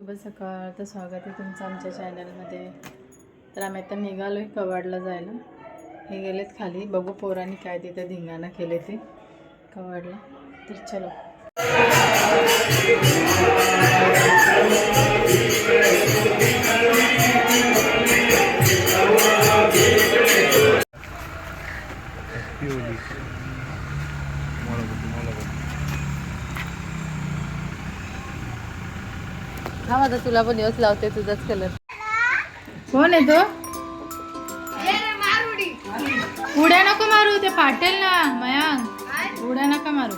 शुभ सकाळ तर स्वागत आहे तुमचं आमच्या चॅनलमध्ये तर आम्ही आता निघालो आहे कवाडला जायला. हे गेलेत खाली. बघू पोरांनी काय तिथे धिंगाणा केले ते कवाडला. तर चलो. माझा तुला पण दिवस लावते तुझाच कलर कोण आहे तो? उड्या नको मारू ते फाटेल ना मयांक. उड्या नका मारू.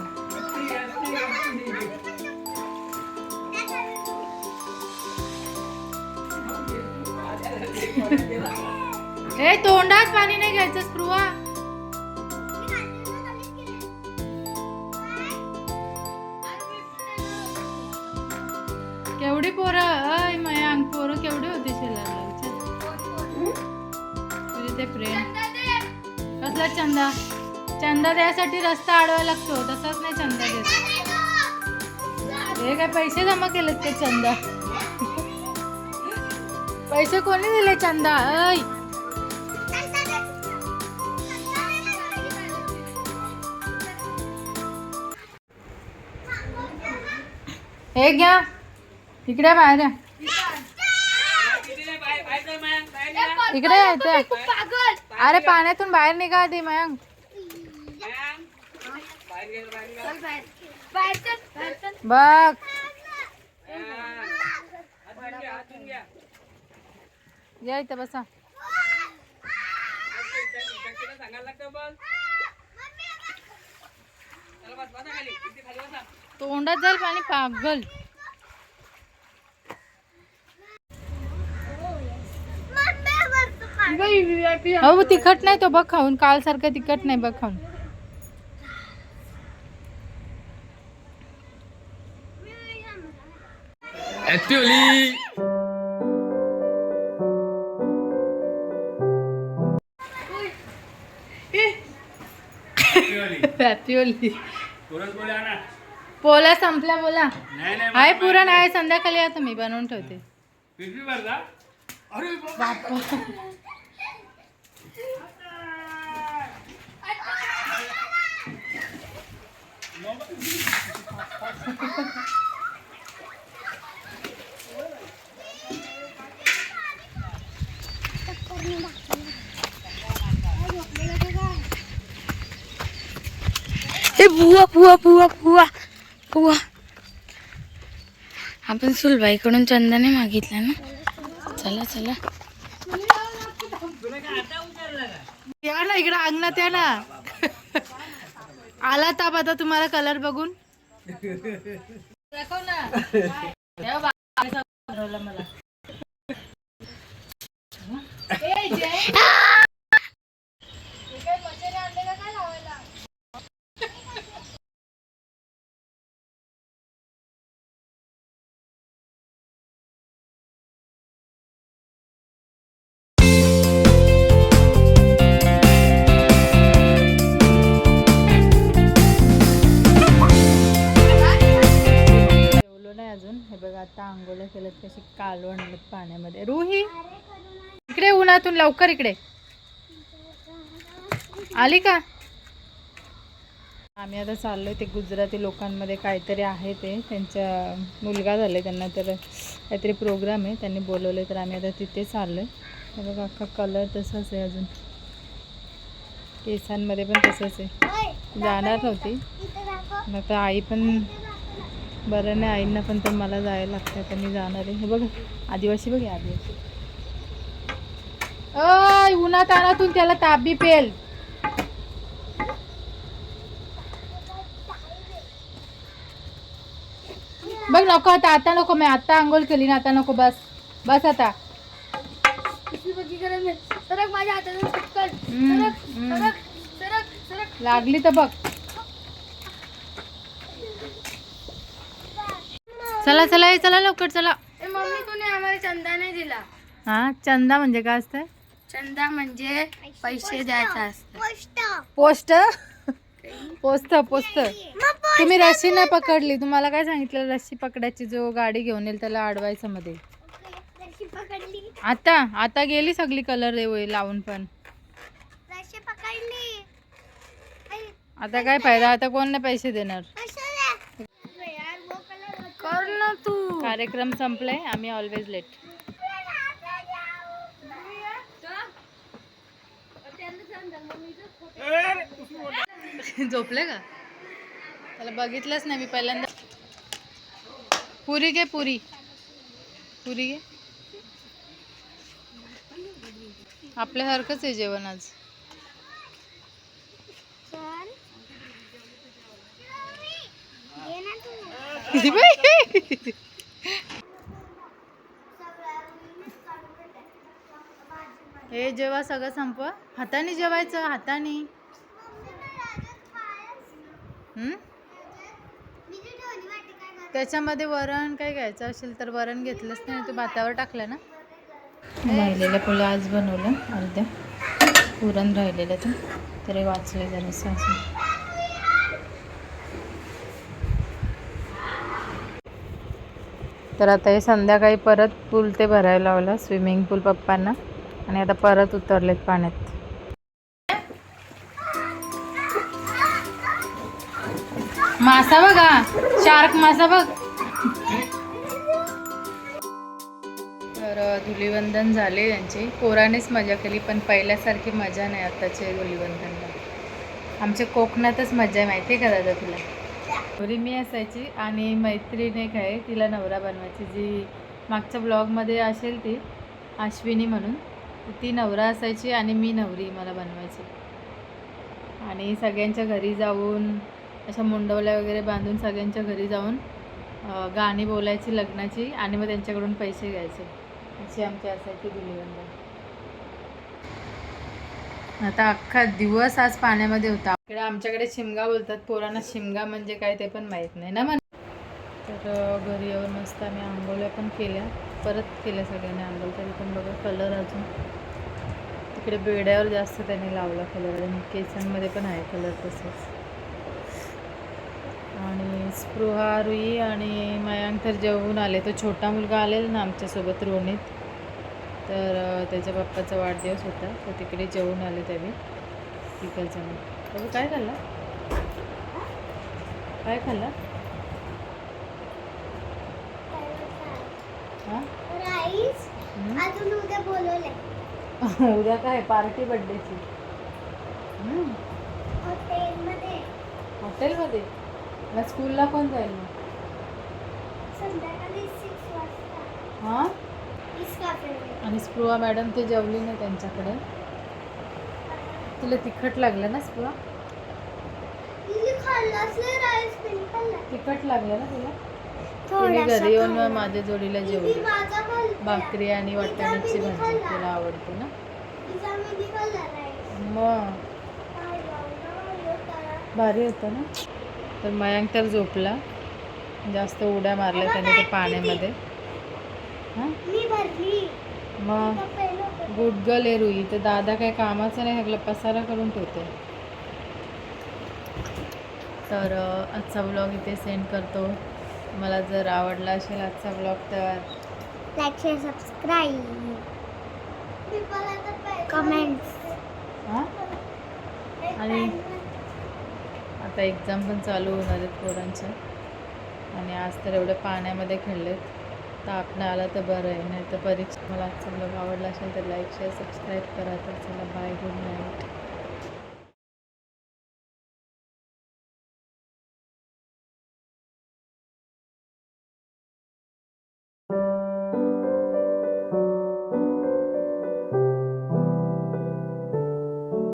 ए तोंडात पाणी नाही घ्यायचं स्पृहा. केवढी पोरं अय पोरं केवढी होती शेलारला तुझे ते फ्रेंड कसला चंदा? चंदा द्यायसाठी रस्ता अडवायला लागतो. तसाच नाही चंदा देत. हे काय पैसे जमा केलेत ते चंदा? पैसे कोणी दिले चंदा? ऐ हे घ्या. इकडे बाहेर या. इकडे यायचं अरे पाण्यातून बाहेर निघा आधी मयंक बघ या इथं बसा तोंडात जाईल पाणी पागल हो तिखट नाही तो बघ खाऊन काल सारखं तिखट नाही बघ खाऊन ऍक्च्युअली पोला संपला बोला. आहे पुरण आहे संध्याकाळी आता मी बनवून ठेवते. बापा. बुवा बुवा बुवा बुवा बुवा. आपण सुलबाईकडून चंदने मागितला ना. चला चला. या ना इकडे अंगणात या ना. आला ताप आता तुम्हाला कलर बघून. दाखव ना. कशी आणलं पाण्यामध्ये. रुही? इकडे उन्हातून लवकर इकडे. आली का? आम्ही आता चाललोय ते गुजराती लोकांमध्ये काहीतरी आहे ते. त्यांच्या मुलगा झाले त्यांना तर काहीतरी प्रोग्राम आहे. त्यांनी बोलवले तर आम्ही आता तिथे चाललोय. बघा अख्खा कलर तसाच आहे अजून. केसांमध्ये पण तसंच आहे. जाणार नव्हती. आता आई पण बरं नाही आईंना पण तर मला जायला लागतं तर मी जाणार आहे. हे बघ आदिवासी बघ आदिवासी. अय उन्हात अनातून त्याला ताबी पेल. बघ नको आता आता नको मी आता आंघोळ केली ना आता नको बस. बस आता. लागली तर बघ. चला चला ए, चला लवकर चला. ए मम्मी कोणी आम्हाला चंदा नाही दिला? हा चंदा म्हणजे काय असतं चंदा म्हणजे पैसे द्यायचा असतं. पोस्ट. पोचत पोचत तुम्ही रस्सी नाही पकडली. तुम्हाला काय सांगितलं? रस्सी पकडायची जो गाडी घेऊन येईल त्याला अडवायचं मध्ये. पकडली. आता आता गेली सगळी कलर लावून पण. आता काय फायदा? आता कोण नाही पैसे देणार कर ना तू. कार्यक्रम संपलाय आम्ही ऑलवेज लेट झोपले का? त्याला बघितलंच नाही मी पहिल्यांदा. पुरी घे पुरी. पुरी घे. आपल्यासारखंच आहे जेवण आज. हे जेव्हा सगळं संप हाताने जेवायचं हाताने? त्याच्यामध्ये वरण काय घ्यायचं असेल तर वरण घेतलंच नाही तू भातावर टाकलं ना? राहिलेलं फुलं आज बनवलं अर्ध्या. पुरण राहिलेलं तर तरी वाचले जरासं असं तर आता हे संध्याकाळी परत पूल ते भरायला लावलं स्विमिंग पूल पप्पांना. आणि आता परत उतरलेत पाण्यात. मासा बघा शार्क मासा बघ. तर धुलीवंदन झाले यांची. कोरानेच मजा केली पण पहिल्यासारखी मजा नाही आत्ताचे धुलीवंदनला. आमच्या कोकणातच मजा आहे माहिती आहे का दादा तुला? नवरी मी असायची आणि मैत्रीण एक आहे तिला नवरा बनवायची. जी मागच्या ब्लॉगमध्ये असेल ती अश्विनी म्हणून ती नवरा असायची आणि मी नवरी मला बनवायची. आणि सगळ्यांच्या घरी जाऊन अशा मुंडवल्या वगैरे बांधून सगळ्यांच्या घरी जाऊन गाणी बोलायची लग्नाची आणि मग त्यांच्याकडून पैसे घ्यायचे. अशी आमची असायची धुलीवंदन आता अख्खा दिवस आज पाण्यामध्ये होता. इकडे आमच्याकडे शिमगा बोलतात. पोरांना शिमगा म्हणजे काय ते पण माहीत नाही. ना मन तर घरी येऊन मस्त आम्ही आंघोळ्या पण केल्या. परत केल्या सगळ्यांनी आंघोळ. तरी पण बघा कलर अजून. तिकडे बेड्यावर जास्त त्याने लावला कलर आणि केसांमध्ये पण आहे कलर तसंच. आणि स्पृहा रुई आणि मयांक तर जेवून आले. तो छोटा मुलगा आलेला ना आमच्यासोबत रोणीत. तर त्याच्या पप्पाचा वाढदिवस होता. तर तिकडे जेवून आले त्याने तिकडचं बाबा काय खाल्ला? काय खाल्ला? हां? हं? उद्या काय? पार्टी बड्डेची. हॉटेलमध्ये. मग स्कूलला कोण जाईल मग? हां? कॅफेमध्ये आणि स्पृहा मॅडम ते जेवली नाही त्यांच्याकडे. तुला तिखट लागलं ना स्पृहा? तिखट लागलं ना तुला? तिने घरी येऊन माझ्या जोडीला जेवली. भाकरी आणि वाटाण्याची भाजी तुला आवडते ना? मग? भारी होतं ना? तर मयांक तर झोपला. जास्त उड्या मारल्या त्याने ते पाण्यामध्ये. मग? गुड गर्ल आहे रुई. तर दादा काय कामाचं नाही सगळं पसारा करून ठेवते तर आजचा ब्लॉग इथे सेंड करतो. मला जर आवडला असेल आजचा ब्लॉग तर लाईक शेअर सबस्क्राईब कमेंट्स हां? आणि आता एक्झाम पण चालू होणार आहेत पोरांच्या आणि आज तर एवढे पाण्यामध्ये खेळलेत. ताप आला तर बरं आहे. नाही तर परीक्षा मला आजचा ब्लॉग आवडला असेल तर लाईक शेअर सबस्क्राईब करा. तर चला बाय गुड नाईट